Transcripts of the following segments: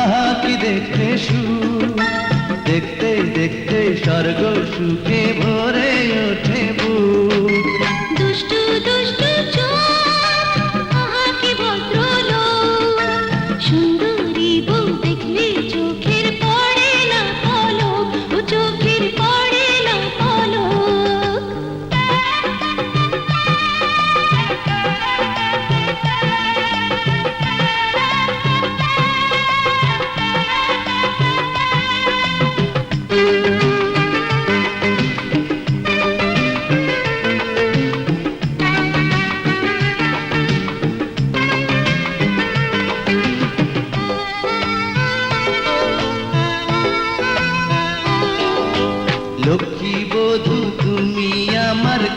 আহা দেখতে সু দেখতে দেখতে স্বর্গ সুখে ভরে ওঠে।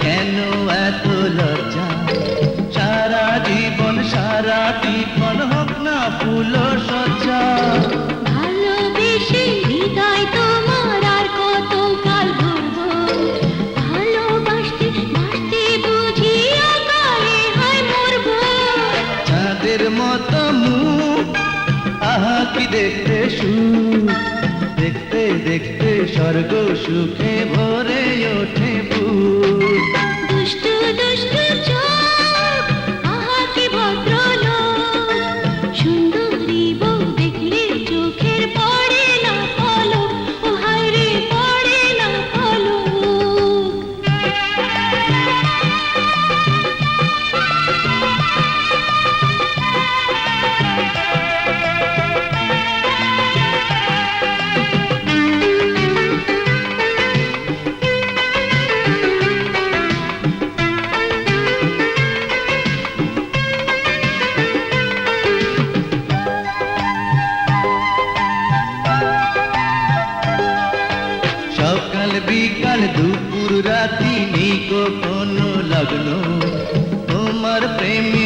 কেন এত লজ্জা? সারা জীবন সারা জীবন হোক না ফুল সজ্জা। ভালোবেসে হৃদয় তোমার আর কত কাল ভরবো ভালোবাসতে বাসতে বুঝি অকালে হয় মরবো। চাঁদের মতো মুখ আহা কি দেখতে সুখ? দেখতে দেখতে স্বর্গ সুখে ভরে দুপুর রাতি নেই কোনো লগ্ন। তোমার প্রেমে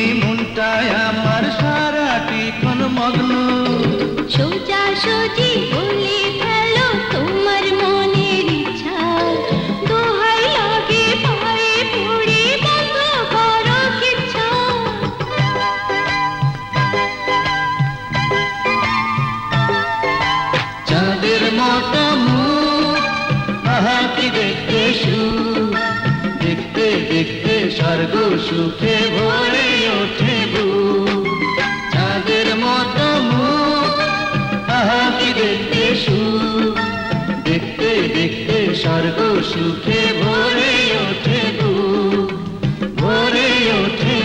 সুখ দেখতে দেখতে স্বর্গ সুখে ভরে ওঠে চাঁদের মতো মুখ আহা কি দেখতে সুখ দেখতে দেখতে স্বর্গ সুখে ভরে ওঠে ভরে ওঠে